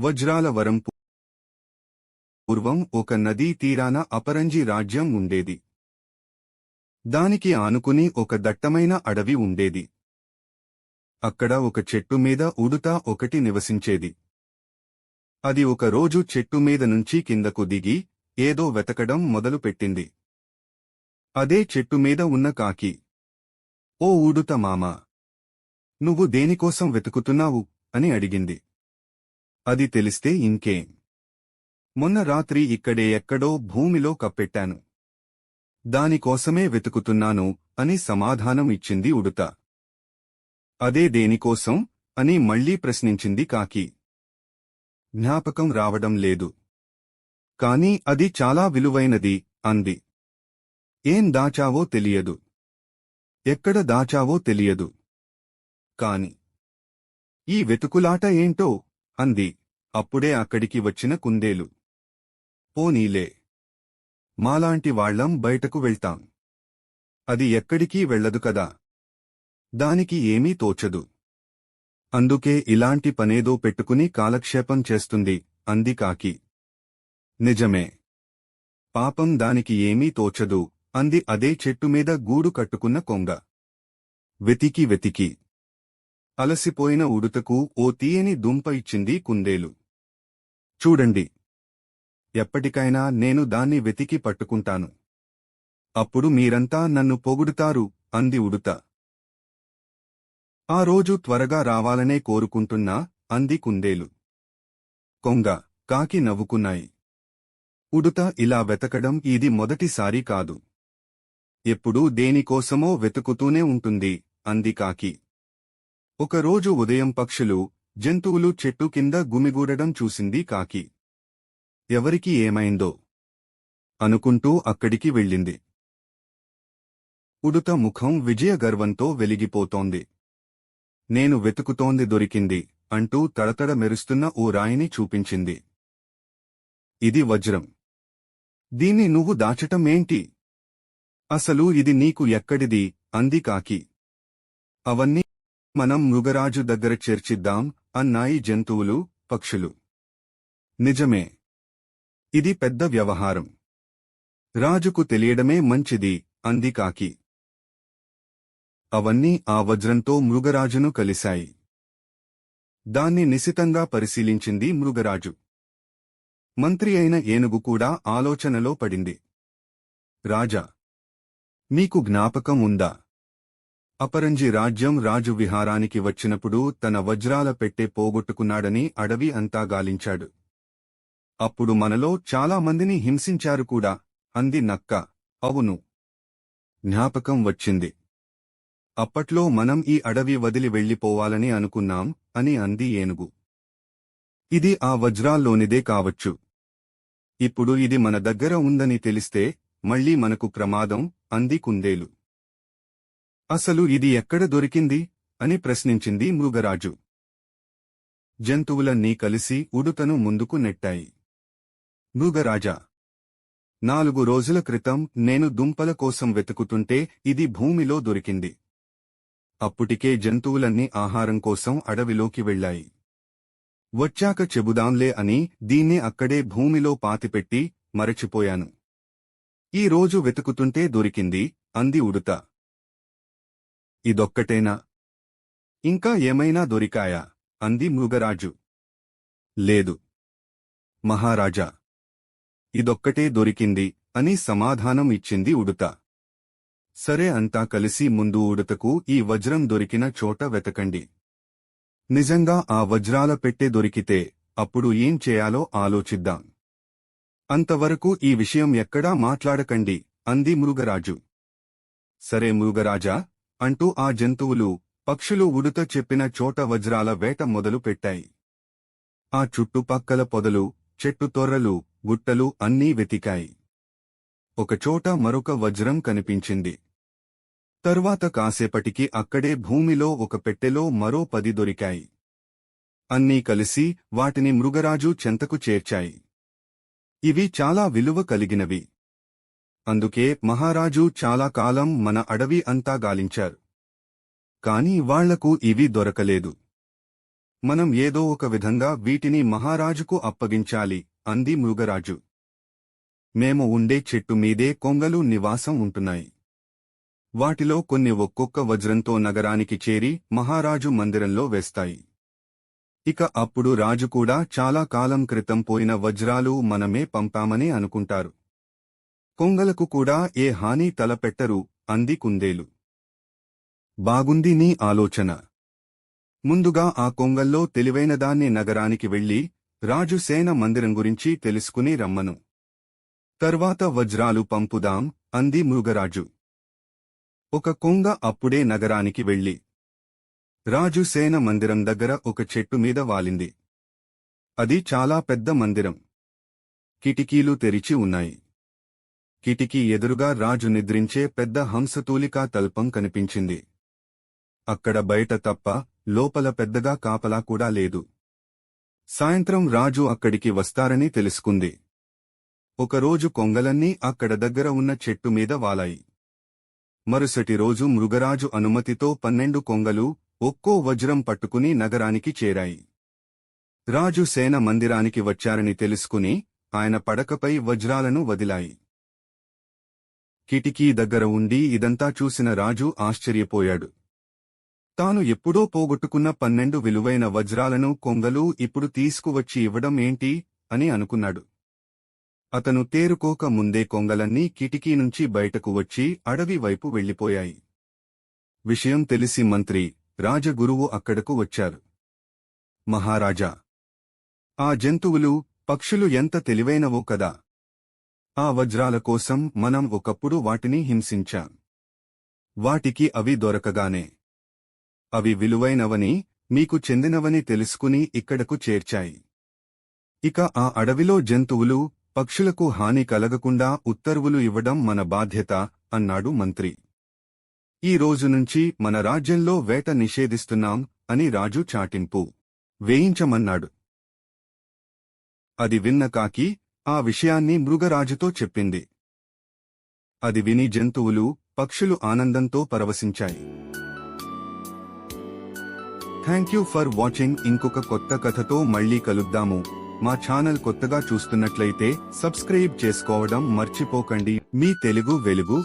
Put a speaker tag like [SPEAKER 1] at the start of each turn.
[SPEAKER 1] వజ్రాల వరం పూర్వం ఒక నదీ తీరాన అపరంజి రాజ్యం ఉండేది. దానికి ఆనుకుని ఒక దట్టమైన అడవి ఉండేది. అక్కడ ఒక చెట్టు మీద ఉడుత ఒకటి నివసించేది. అది ఒక రోజు చెట్టు మీద నుంచి కిందకు దిగి ఏదో వెతకడం మొదలుపెట్టింది. అదే చెట్టు మీద ఉన్న కాకి ఓ ఊడుత మామా నువ్వు దేనికోసం వెతుకుతున్నావు? అని అడిగింది. అది తెలిస్తే ఇంకేం. మొన్న రాత్రి ఇక్కడే ఎక్కడో భూమిలో కప్పెట్టాను. దానికోసమే వెతుకుతున్నాను అని సమాధానం ఇచ్చింది ఉడుత. అదే దేనికోసం? అని మళ్ళీ ప్రశ్నించింది కాకి. జ్ఞాపకం రావడం లేదు. కాని అది చాలా విలువైనది అంది. ఏం దాచావో తెలియదు. ఎక్కడ దాచావో తెలియదు. కాని. ఈ వెతుకులాట ఏంటో? అంది. అప్పుడే అక్కడికి వచ్చిన కుందేలు. పోనీలే మాలాంటి వాళ్ళం బయటకు వెళ్తాం. అది ఎక్కడికీ వెళ్ళదు కదా. దానికి ఏమీ తోచదు. అందుకే ఇలాంటి పనేదో పెట్టుకుని కాలక్షేపం చేస్తుంది అంది కాకి. నిజమే. పాపం దానికి ఏమీ తోచదు అంది అదే చెట్టు మీద గూడు కట్టుకున్న కొంగ. వెతికి వెతికి. అలసిపోయిన ఉడుతకు ఓ తీయని దుంప ఇచ్చింది కుందేలు. చూడండి. ఎప్పటికైనా నేను దాన్ని వెతికి పట్టుకుంటాను. అప్పుడు మీరంతా నన్ను పొగుడుతారు అంది ఉడుత. ఆ రోజు త్వరగా రావాలనే కోరుకుంటున్నా అంది కుందేలు. కొంగ కాకి నవ్వుకున్నాయి. ఉడుత ఇలా వెతకడం ఇది మొదటిసారి కాదు. ఎప్పుడూ దేనికోసమో వెతుకుతూనే ఉంటుంది అంది కాకి. ఒకరోజు ఉదయం పక్షులు జంతువులు చెట్టు కింద గుమిగూడడం చూసింది కాకి. ఎవరికి ఏమైందో అనుకుంటూ అక్కడికి వెళ్ళింది. ఉడుత ముఖం విజయగర్వంతో వెలిగిపోతోంది. నేను వెతుకుతోంది దొరికింది అంటూ తడతడ మెరుస్తున్న ఓ రాయిని చూపించింది. ఇది వజ్రం. దీన్ని నువ్వు దాచటం ఏంటి? అసలు ఇది నీకు ఎక్కడిది? అంది కాకి. అవన్నీ మనం మృగరాజు దగ్గర చేర్చిద్దాం అన్నాయి జంతువులు పక్షులు. నిజమే. ఇది పెద్ద వ్యవహారం. రాజుకు తెలియడమే మంచిది అంది కాకి. అవన్నీ ఆ వజ్రంతో మృగరాజును కలిశాయి. దాన్ని నిశితంగా పరిశీలించింది మృగరాజు. మంత్రి అయిన ఏనుగు కూడా ఆలోచనలో పడింది. రాజా మీకు జ్ఞాపకం ఉందా? అపరంజి రాజ్యం రాజు విహారానికి వచ్చినప్పుడు తన వజ్రాల పెట్టె పోగొట్టుకున్నాడని అడవి అంతా గాలించాడు. అప్పుడు మనలో చాలా మందిని హింసించారు కూడా అంది నక్క. అవును. జ్ఞాపకం వచ్చింది. అప్పట్లో మనం ఈ అడవి వదిలి వెళ్ళిపోవాలని అనుకున్నాం అని అంది ఏనుగు. ఇది ఆ వజ్రాల్లోనిదే కావచ్చు. ఇప్పుడు ఇది మన దగ్గర ఉందని తెలిస్తే మళ్ళీ మనకు ప్రమాదం అంది కుందేలు. అసలు ఇది ఎక్కడ దొరికింది? అని ప్రశ్నించింది మృగరాజు. జంతువులన్నీ కలిసి ఉడుతను ముందుకు నెట్టాయి. మృగరాజా! నాలుగు రోజుల క్రితం నేను దుంపల కోసం వెతుకుతుంటే ఇది భూమిలో దొరికింది. అప్పుటికే జంతువులన్నీ ఆహారం కోసం అడవిలోకి వెళ్ళాయి. వచ్చాక చెబుదాంలే అని దీన్ని అక్కడే భూమిలో పాతిపెట్టి మరచిపోయాను. ఈ రోజు వెతుకుతుంటే దొరికింది అంది ఉడుత. ఇదొక్కటేనా? ఇంకా ఏమైనా దొరికాయా? అంది మృగరాజు. లేదు. మహారాజా. ఇదొక్కటే దొరికింది అని సమాధానం ఇచ్చింది ఉడుత. సరే అంతా కలిసి ముందు ఉడుతకు ఈ వజ్రం దొరికిన చోట వెతకండి. నిజంగా ఆ వజ్రాల పెట్టె దొరికితే అప్పుడు ఏం చేయాలో ఆలోచిద్దాం. అంతవరకు ఈ విషయం ఎక్కడా మాట్లాడకండి అంది మృగరాజు. సరే మృగరాజా అంటూ ఆ జంతువులు పక్షులు ఉడుత చెప్పిన చోట వజ్రాల వేట మొదలు పెట్టాయి. ఆ చుట్టుపక్కల పొదలు చెట్టు తొర్రలు గుట్టలు అన్నీ వెతికాయి. ఒకచోట మరొక వజ్రం కనిపించింది. తరువాత కాసేపటికి అక్కడే భూమిలో ఒక పెట్టెలో మరో పది దొరికాయి. అన్నీ కలిసి వాటిని మృగరాజు చెంతకు చేర్చాయి. ఇవి చాలా విలువ కలిగినవి. అందుకే మహారాజు చాలా కాలం మన అడవి అంతా గాలించారు. కాని వాళ్ళకు ఇవి దొరకలేదు. మనం ఏదో ఒక విధంగా వీటిని మహారాజుకు అప్పగించాలి అంది మృగరాజు. మేము ఉండే చెట్టు మీదే కొంగలు నివాసం ఉంటున్నాయి. వాటిలో కొన్ని ఒక్కొక్క వజ్రంతో నగరానికి చేరి మహారాజు మందిరంలో వేస్తాయి. ఇక అప్పుడు రాజు కూడా చాలా కాలం క్రితం పోయిన వజ్రాలు మనమే పంపామని అనుకుంటారు. కొంగలకు కూడా ఏ హాని తలపెట్టరు అంది కుందేలు. బాగుంది నీ ఆలోచన. ముందుగా ఆ కొంగల్లో తెలివైనదాన్ని నగరానికి వెళ్ళి రాజు సేన మందిరం గురించి తెలుసుకుని రమ్మను. తర్వాత వజ్రాలు పంపుదాం అంది మృగరాజు. ఒక కొంగ అప్పుడే నగరానికి వెళ్ళి రాజు సేన మందిరం దగ్గర ఒక చెట్టు మీద వాలింది. అది చాలా పెద్ద మందిరం. కిటికీలు తెరిచి ఉన్నాయి. కిటికీ ఎదురుగా రాజు నిద్రించే పెద్ద హంసతూలికా తల్పం కనిపించింది. అక్కడ బయట తప్ప లోపల పెద్దగా కాపలా కూడా లేదు. సాయంత్రం రాజు అక్కడికి వస్తారని తెలుసుకుంది. ఒకరోజు కొంగలన్నీ అక్కడ దగ్గర ఉన్న చెట్టు మీద వాలాయి. మరుసటి రోజు మృగరాజు అనుమతితో పన్నెండు కొంగలు ఒక్కో వజ్రం పట్టుకుని నగరానికి చేరాయి. రాజు సేన మందిరానికి వచ్చారని తెలుసుకుని ఆయన పడకపై వజ్రాలను వదిలాయి. కిటికీ దగ్గర ఉండి ఇదంతా చూసిన రాజు ఆశ్చర్యపోయాడు. తాను ఎప్పుడో పోగొట్టుకున్న పన్నెండు విలువైన వజ్రాలను కొంగలు ఇప్పుడు తీసుకువచ్చి ఇవ్వడం ఏంటి? అని అనుకున్నాడు. అతను తేరుకోక ముందే కొంగలన్నీ కిటికీ నుంచి బయటకు వచ్చి అడవి వైపు వెళ్ళిపోయాయి విషయం తెలిసి మంత్రి రాజగురువు అక్కడకు వచ్చారు. మహారాజా! ఆ జంతువులు పక్షులు ఎంత తెలివైనవో కదా! ఆ వజ్రాల కోసం మనం ఒకప్పుడు వాటిని హింసించాం. వాటికి అవి దొరకగానే. అవి విలువైనవని మీకు చెందినవని తెలుసుకుని ఇక్కడకు చేర్చాయి. ఇక ఆ అడవిలో జంతువులు పక్షులకు హాని కలగకుండా ఉత్తర్వులు ఇవ్వడం మన బాధ్యత అన్నాడు మంత్రి. ఈ రోజు నుంచి మన రాజ్యంలో వేట నిషేధిస్తున్నాం అని రాజు చాటింపు వేయించమన్నాడు. అది విన్న కాకి ఆ విషయాన్ని మృగరాజుతో చెప్పింది. అది విని జంతువులు పక్షులు ఆనందంతో పరవశించాయి. థ్యాంక్ యూ ఫర్ వాచింగ్ ఇంకొక కొత్త కథతో మళ్ళీ కలుద్దాము. మా ఛానల్ కొత్తగా చూస్తున్నట్లయితే సబ్స్క్రైబ్ చేసుకోవడం మర్చిపోకండి. మీ తెలుగు వెలుగు.